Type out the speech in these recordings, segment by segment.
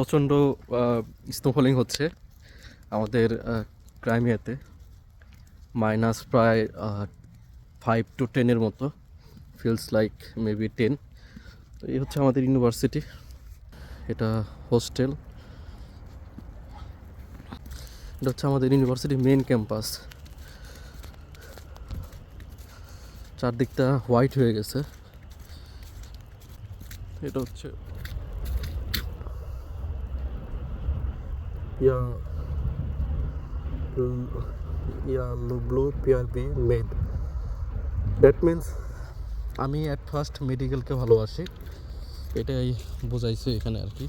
প্রচণ্ড স্নোফলিং হচ্ছে আমাদের ক্রাইমিয়াতে। মাইনাস প্রায় ফাইভ টু টেনের মতো। ফিলস লাইক মেবি টেন তো এই হচ্ছে আমাদের ইউনিভার্সিটি এটা হোস্টেল এটা হচ্ছে আমাদের ইউনিভার্সিটি মেন ক্যাম্পাস চারদিকটা হোয়াইট হয়ে গেছে। এটা হচ্ছে yeah yellow blue PRP made that means আমি অ্যাট ফার্স্ট মেডিকেলকে ভালোবাসি। এটাই বোঝাইছে এখানে আর কি।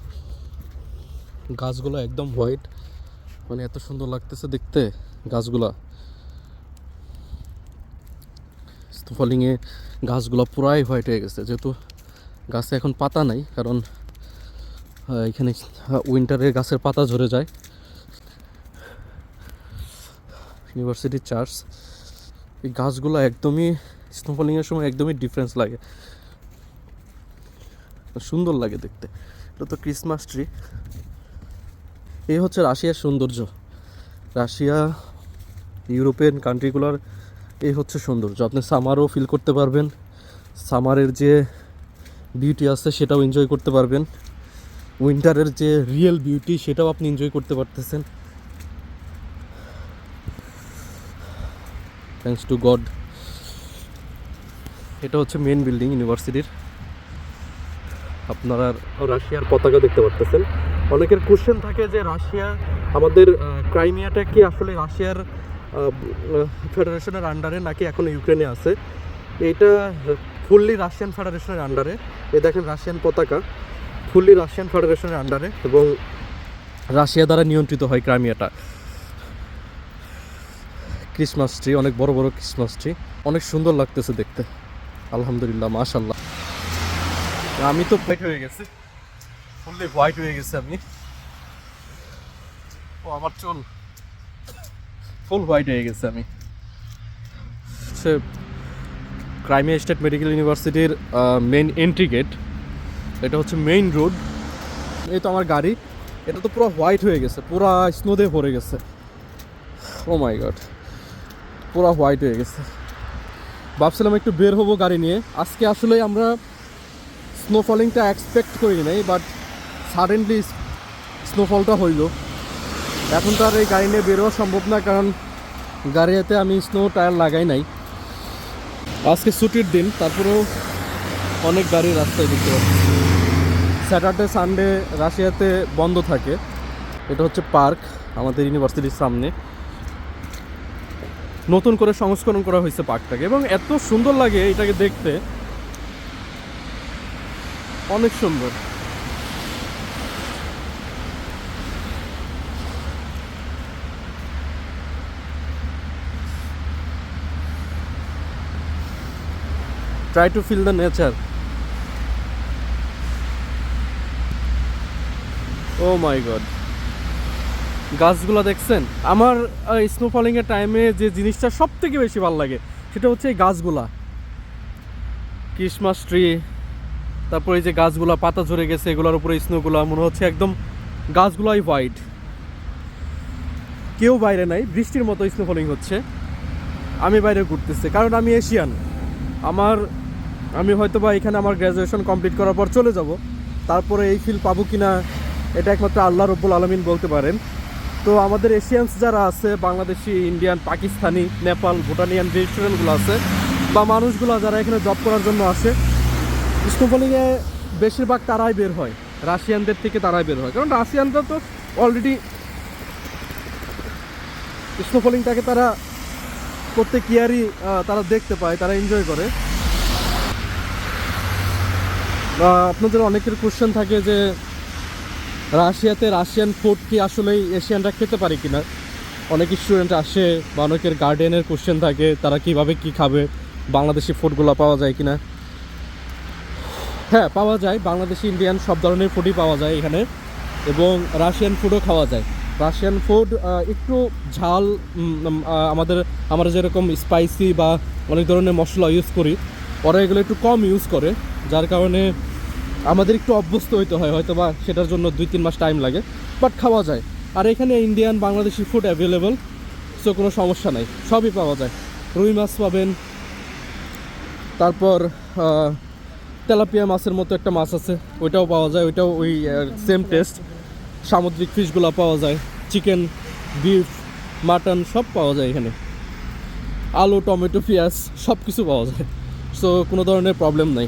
গাছগুলো একদম হোয়াইট মানে এত সুন্দর লাগতেছে দেখতে, গাছগুলা। ফলিংয়ে গাছগুলো পুরাই হোয়াইট হয়ে গেছে। যেহেতু গাছে এখন পাতা নাই, কারণ এখানে উইন্টারে গাছের পাতা ঝরে যায়। ইউনিভার্সিটি চার্চ, এই গাছগুলো একদমই স্নোফলিংয়ের সময় একদমই ডিফারেন্স লাগে। সুন্দর লাগে দেখতে। এটা তো ক্রিসমাস ট্রি এই হচ্ছে রাশিয়ার সৌন্দর্য। রাশিয়া, ইউরোপিয়ান কান্ট্রিগুলোর এই হচ্ছে সৌন্দর্য। আপনি সামারও ফিল করতে পারবেন। সামারের যে বিউটি আছে সেটাও এনজয় করতে পারবেন। উইন্টারের যে রিয়েল বিউটি সেটাও আপনি এনজয় করতে পারতেছেন। থ্যাংকস টু গড এটা হচ্ছে মেন বিল্ডিং ইউনিভার্সিটির আপনারা রাশিয়ার পতাকা দেখতে পারতেছেন। অনেকের কোশ্চেন থাকে যে রাশিয়া, আমাদের ক্রাইমিয়াটা কি আসলে রাশিয়ার ফেডারেশনের আন্ডারে নাকি এখন ইউক্রেনে আছে? এটা ফুললি রাশিয়ান ফেডারেশনের আন্ডারে এ দেখেন রাশিয়ান পতাকা ফুললি রাশিয়ান ফেডারেশনের আন্ডারে এবং রাশিয়া দ্বারা নিয়ন্ত্রিত হয় ক্রাইমিয়াটা। ক্রিসমাস ট্রি অনেক বড় বড় ক্রিসমাস ট্রি অনেক সুন্দর লাগতেছে দেখতে। আলহামদুলিল্লাহ মাশাল্লাহ আমি তো হোয়াইট হয়ে গেছি। ফুললি হোয়াইট হয়ে গেছে আমি। ও, আমার চুল। ফুল হোয়াইট হয়ে গেছে আমি। সে ক্রাইমিয়া স্টেট মেডিকেল ইউনিভার্সিটির মেইন এন্ট্রি গেট এটা হচ্ছে মেইন রোড এই তো আমার গাড়ি। এটা তো পুরো হোয়াইট হয়ে গেছে, পুরো স্নো দিয়ে ভরে গেছে। ও মাই গড পুরো হোয়াইট হয়ে গেছে। ভাবছিলাম একটু বের হব গাড়ি নিয়ে। আজকে আসলে আমরা স্নোফলিংটা এক্সপেক্ট করি নাই বাট সাডেনলি স্নোফলটা হইল। এখন তো আর এই গাড়ি নিয়ে বেরোয়া সম্ভব না, কারণ গাড়িতে আমি স্নো টায়ার লাগাই নাই। আজকে ছুটির দিন, তারপরেও অনেক গাড়ি রাস্তায় দেখতে পাচ্ছি। স্যাটারডে সানডে রাশিয়াতে বন্ধ থাকে। এটা হচ্ছে পার্ক, আমাদের ইউনিভার্সিটির সামনে। নতুন করে সংস্করণ করা হয়েছে পার্কটাকে এবং এত সুন্দর লাগে এটাকে দেখতে। অনেক সুন্দর। Try to feel the nature oh my god গাছগুলো দেখছেন? আমার স্নোফলিংয়ের টাইমে যে জিনিসটা সব থেকে বেশি ভালো লাগে, সেটা হচ্ছে এই গাছগুলা। ক্রিসমাস ট্রি তারপরে এই যে গাছগুলা, পাতা ঝরে গেছে, এগুলোর উপরে স্নোগুলা মনে হচ্ছে একদম গাছগুলাই হোয়াইট কেউ বাইরে নাই, বৃষ্টির মতো স্নোফলিং হচ্ছে। আমি বাইরে ঘুরতেছি, কারণ আমি এশিয়ান। আমার, আমি হয়তো বা এখানে আমার গ্র্যাজুয়েশন কমপ্লিট করার পর চলে যাব। তারপরে এই ফিল পাবো কিনা, এটা একমাত্র আল্লাহ রব্বুল আলমিন বলতে পারেন। তো আমাদের এশিয়ানস যারা আছে, বাংলাদেশি, ইন্ডিয়ান, পাকিস্তানি, নেপাল, ভুটানিয়ান, যে স্টুডেন্টগুলো আছে, বা মানুষগুলো যারা এখানে জব করার জন্য আসে স্নোফলিংয়ে বেশিরভাগ তারাই বের হয়। রাশিয়ানদের থেকে তারাই বের হয়। কারণ রাশিয়ানরা তো অলরেডি স্নোফলিংটাকে তারা প্রত্যেক ইয়ারই তারা দেখতে পায়, তারা এনজয় করে। আপনাদের অনেকের কোশ্চেন থাকে যে রাশিয়াতে রাশিয়ান ফুড কি আসলেই এশিয়ানরা খেতে পারে কি না অনেক স্টুডেন্ট আসে বা অনেকের গার্ডেনের কোশ্চেন থাকে, তারা কীভাবে কি খাবে, বাংলাদেশি ফুডগুলো পাওয়া যায় কি না হ্যাঁ পাওয়া যায়, বাংলাদেশি ইন্ডিয়ান সব ধরনের ফুডই পাওয়া যায় এখানে। এবং রাশিয়ান ফুডও খাওয়া যায়। রাশিয়ান ফুড একটু ঝাল আমাদের, আমরা যেরকম স্পাইসি বা অনেক ধরনের মশলা ইউজ করি, ওরা এগুলো একটু কম ইউজ করে, যার কারণে আমাদের একটু অভ্যস্ত হইতে হয় হয়তো বা সেটার জন্য দুই তিন মাস টাইম লাগে বাট খাওয়া যায়। আর এখানে Indian Bangladeshi food available so কোনো সমস্যা নাই, সবই পাওয়া যায়। রুই মাছ পাবেন, তারপর তেলাপিয়া মাছের মতো একটা মাছ আছে, ওইটাও পাওয়া যায়, ওইটাও ওই সেম টেস্ট সামুদ্রিক ফিশগুলো পাওয়া যায়, চিকেন বিফ মাটন সব পাওয়া যায় এখানে। আলু, টমেটো, পেঁয়াজ সব কিছু পাওয়া যায় সো কোনো ধরনের প্রবলেম নাই।